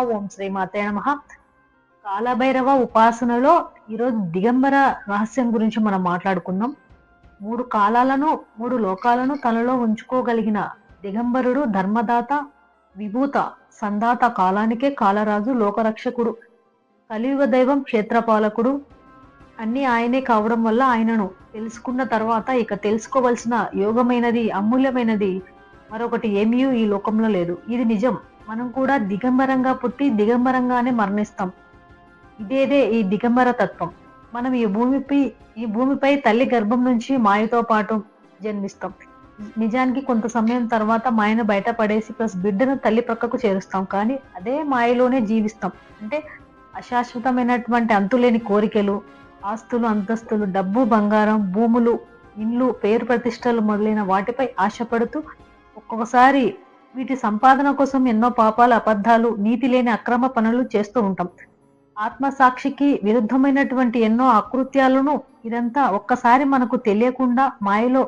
ఓం శ్రీ మాతే నమ. కాలభైరవ ఉపాసనలో ఈరోజు దిగంబర రహస్యం గురించి మనం మాట్లాడుకుందాం మూడు కాలాలను మూడు లోకాలను తనలో ఉంచుకోగలిగిన దిగంబరుడు ధర్మదాత విభూత సందాత కాలానికే కాలరాజు లోకరక్షకుడు కలియుగ దైవం క్షేత్రపాలకుడు. అన్ని ఆయనే కావడం వల్ల ఆయనను తెలుసుకున్న తర్వాత ఇక తెలుసుకోవలసిన యోగమైనది అమూల్యమైనది మరొకటి ఏమీ ఈ లోకంలో లేదు. ఇది నిజం. మనం కూడా దిగంబరంగా పుట్టి దిగంబరంగానే మరణిస్తాం. ఇదేదే ఈ దిగంబర తత్వం. మనం ఈ భూమిపై ఈ భూమిపై తల్లి గర్భం నుంచి మాయతో పాటు జన్మిస్తాం. నిజానికి కొంత సమయం తర్వాత మాయను బయట పడేసి ప్లస్ బిడ్డను తల్లి ప్రక్కకు చేరుస్తాం. కానీ అదే మాయలోనే జీవిస్తాం. అంటే అశాశ్వతమైనటువంటి అంతులేని కోరికలు ఆస్తులు అంతస్తులు డబ్బు బంగారం భూములు ఇండ్లు పేరు ప్రతిష్టలు మొదలైన వాటిపై ఆశపడుతూ ఒక్కొక్కసారి వీటి సంపాదన కోసం ఎన్నో పాపాలు అబద్ధాలు నీతి లేని అక్రమ పనులు చేస్తూ ఉంటాం. ఆత్మసాక్షికి విరుద్ధమైనటువంటి ఎన్నో అకృత్యాలను ఇదంతా ఒక్కసారి మనకు తెలియకుండా మాయలో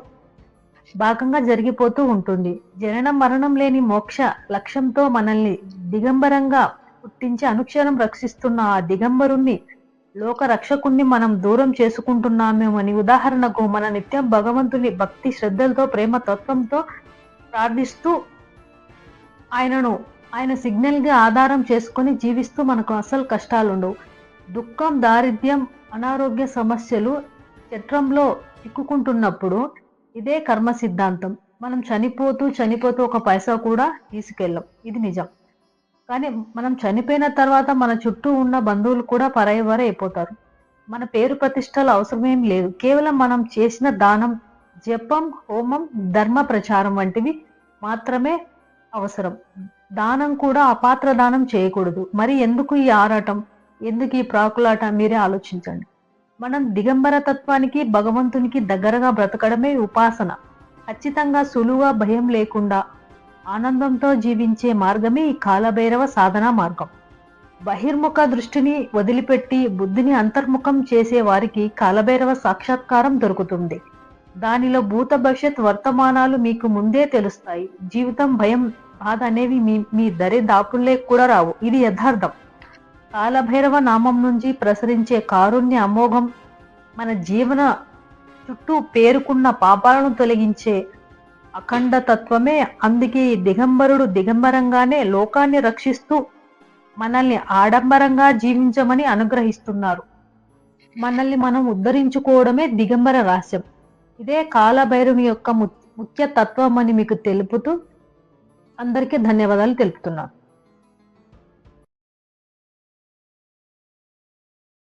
భాగంగా జరిగిపోతూ ఉంటుంది. జననం మరణం లేని మోక్ష లక్ష్యంతో మనల్ని దిగంబరంగా పుట్టించి అనుక్షణం రక్షిస్తున్న ఆ దిగంబరుణ్ణి లోక రక్షకుణ్ణి మనం దూరం చేసుకుంటున్నామేమని ఉదాహరణకు మన నిత్యం భగవంతుని భక్తి శ్రద్ధలతో ప్రేమ తత్వంతో ప్రార్థిస్తూ ఆయనను ఆయన సిగ్నల్గా ఆధారం చేసుకొని జీవిస్తూ మనకు అసలు కష్టాలుండవు. దుఃఖం దారిద్ర్యం అనారోగ్య సమస్యలు చట్రంలో చిక్కుకుంటున్నప్పుడు ఇదే కర్మ సిద్ధాంతం. మనం చనిపోతూ చనిపోతూ ఒక పైసా కూడా తీసుకెళ్ళం. ఇది నిజం. కానీ మనం చనిపోయిన తర్వాత మన చుట్టూ ఉన్న బంధువులు కూడా పరాయవారే అయిపోతారు. మన పేరు ప్రతిష్టలు అవసరమేం లేదు. కేవలం మనం చేసిన దానం జపం హోమం ధర్మ ప్రచారం వంటివి మాత్రమే అవసరం. దానం కూడా అపాత్ర దానం చేయకూడదు. మరి ఎందుకు ఈ ఆరాటం? ఎందుకు ఈ ప్రాకులాట? మీరే ఆలోచించండి. మనం దిగంబర తత్వానికి భగవంతునికి దగ్గరగా బ్రతకడమే ఉపాసన. ఖచ్చితంగా సులువుగా భయం లేకుండా ఆనందంతో జీవించే మార్గమే ఈ కాలభైరవ సాధనా మార్గం. బహిర్ముఖ దృష్టిని వదిలిపెట్టి బుద్ధిని అంతర్ముఖం చేసే వారికి కాలభైరవ సాక్షాత్కారం దొరుకుతుంది. దానిలో భూత భవిష్యత్ వర్తమానాలు మీకు ముందే తెలుస్తాయి. జీవితం భయం బాధ అనేవి మీ మీ దరి దాపుల్లే కూడా రావు. ఇది యథార్థం. కాలభైరవ నామం నుంచి ప్రసరించే కారుణ్య అమోఘం మన జీవన చుట్టూ పేరుకున్న పాపాలను తొలగించే అఖండ తత్వమే. అందుకే ఈ దిగంబరుడు దిగంబరంగానే లోకాన్ని రక్షిస్తూ మనల్ని ఆడంబరంగా జీవించమని అనుగ్రహిస్తున్నారు. మనల్ని మనం ఉద్ధరించుకోవడమే దిగంబర రహస్యం. ఇదే కాలభైరవి యొక్క ము- ముఖ్య తత్వం అని మీకు తెలుపుతూ అందరికీ ధన్యవాదాలు తెలుపుతున్నాను.